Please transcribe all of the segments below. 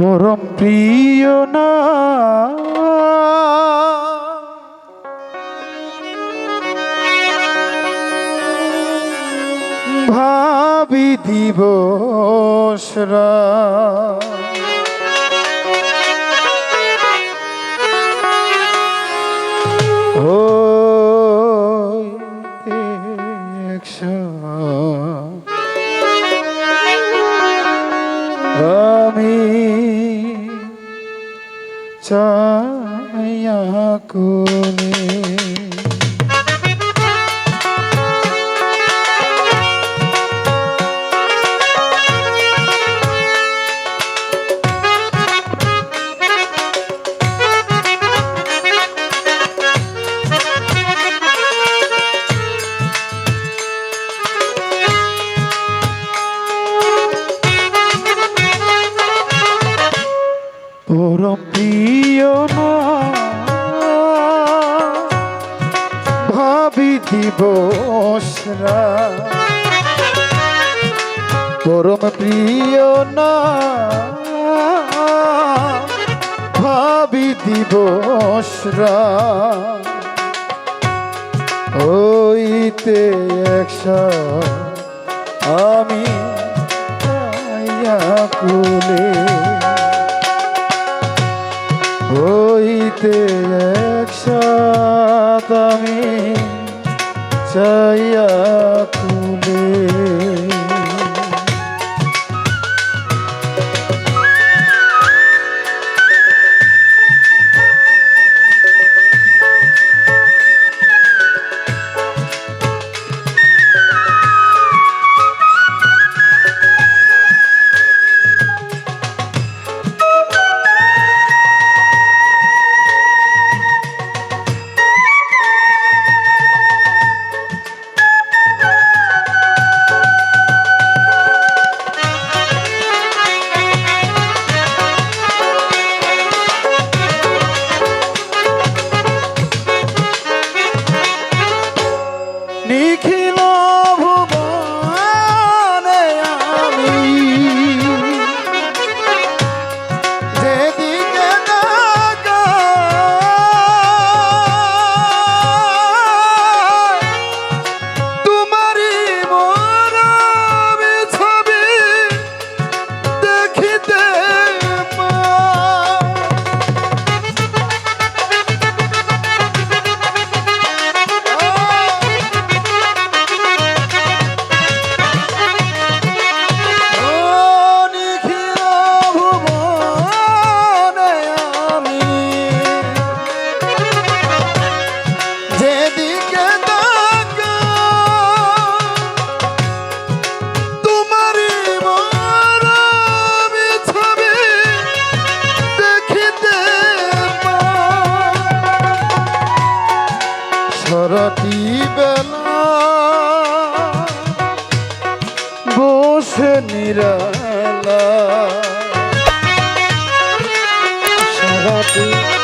পরম প্রিয় না। ভাবি দিবস রা ভাবি দিবসরা হইতে একশ আমি কুলে। হইতে একশ আমি চা মতি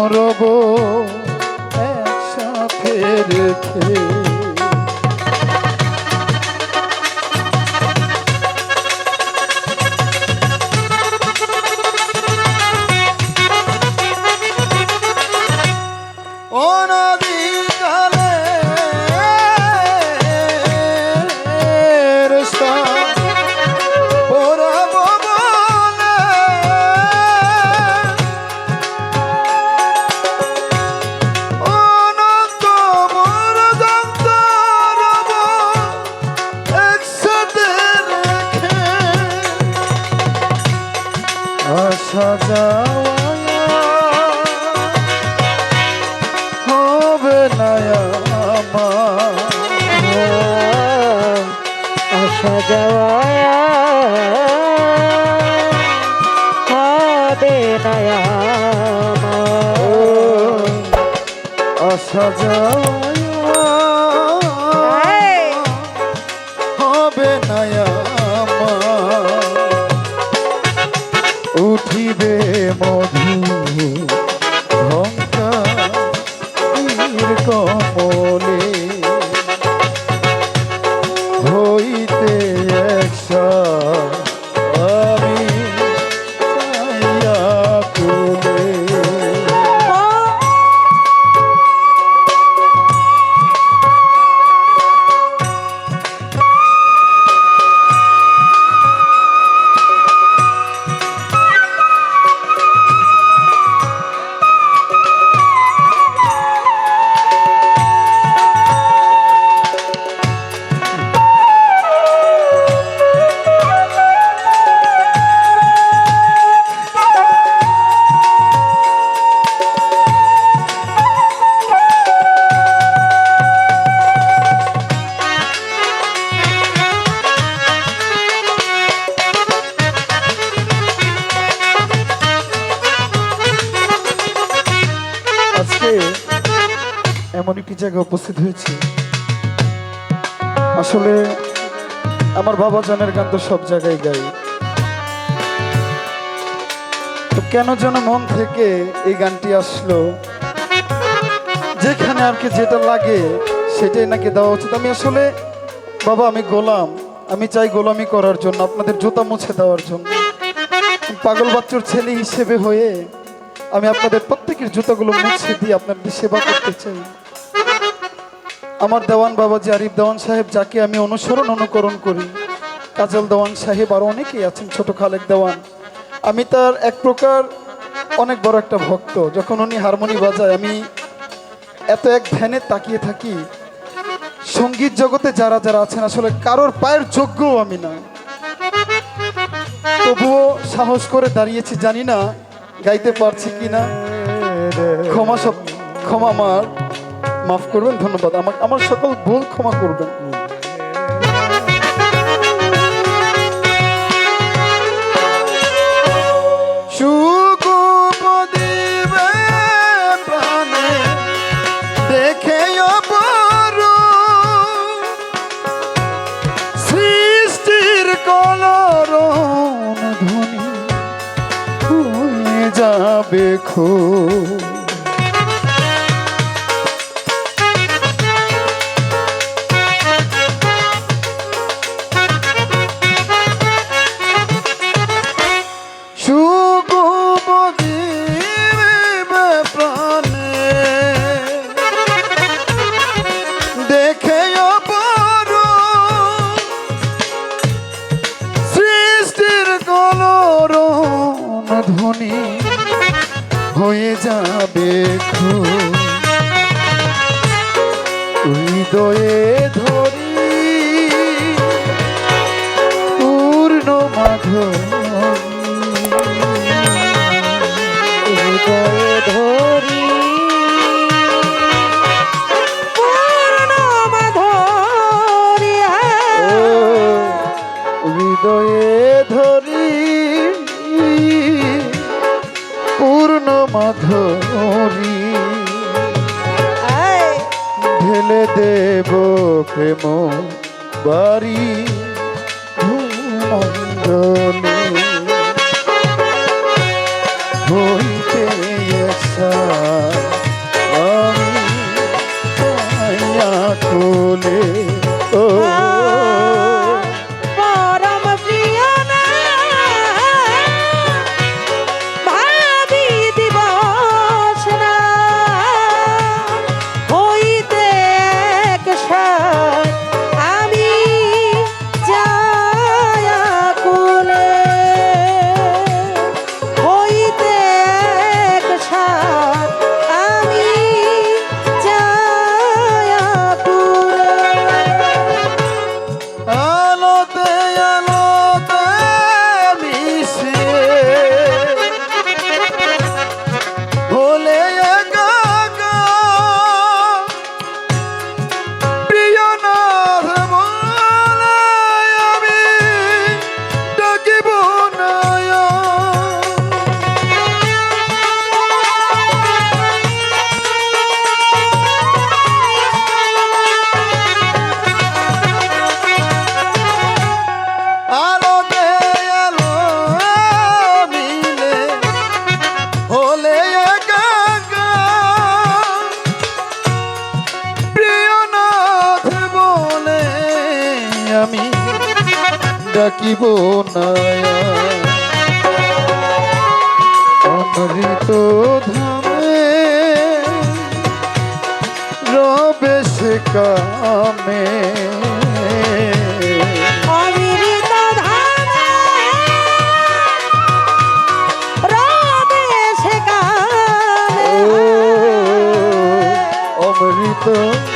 পর্যন্ত রব একসাথে রেখে। সজা এমন একটি জায়গায় উপস্থিত হয়েছি। আসলে আমার বাবা জানের গান তো সব জায়গায় গাই। তো কেন যেন মন থেকে এই গানটি আসলো? যেখানে আর কি যেটা লাগে সেটাই নাকি দেওয়া উচিত। আমি আসলে, বাবা আমি গোলাম। আমি চাই গোলামি করার জন্য, আপনাদের জুতা মুছে দেওয়ার জন্য। পাগল বাচ্চুর ছেলে হিসেবে হয়ে আমি আপনাদের প্রত্যেকের জুতাগুলো মুছে দিয়ে আপনাদের সেবা করতে চাই। আমার দেওয়ান বাবাজি আরিফ দেওয়ান সাহেব, যাকে আমি অনুসরণ অনুকরণ করি, কাজল দেওয়ান সাহেব আর অনেকেই আছেন, ছোট খালেক দেওয়ান। আমি তার এক প্রকার অনেক বড় একটা ভক্ত। যখন উনি হারমোনি বাজায়, আমি এত এক ধ্যানে তাকিয়ে থাকি, সংগীত জগতে যারা যারা আছেন, আসলে কারোর পায়ের যোগ্যও আমি না। তবুও সাহস করে দাঁড়িয়েছি, জানি না গাইতে পারছি কি না ক্ষমা সব ক্ষমা আমার। মাফ করবেন, ধন্যবাদ। আমার আমার সকল ভুল ক্ষমা করবেন। যাবে খুব যাবে হৃদয়ে ধরি পূর্ণ মাধবী হৃদয়ে ধরি ডাকিব নয়া অমৃত ধামে রবে সে কামে। Oh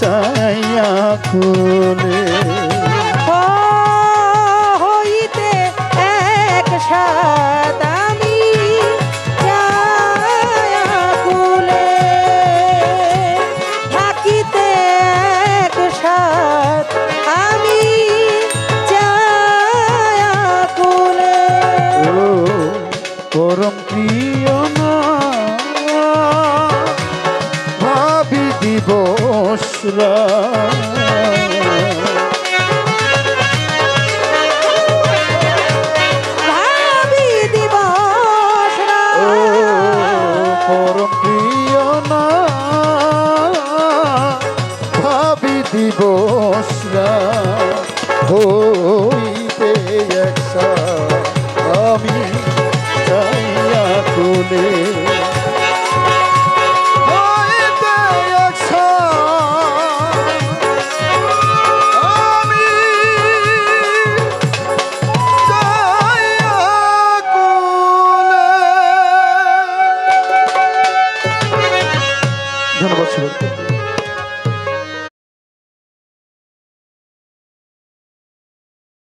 চাইয়া খুলে হইতে এক সাদা তোরা দিবসরা হইতে একসা আমি চাইয়া তুলে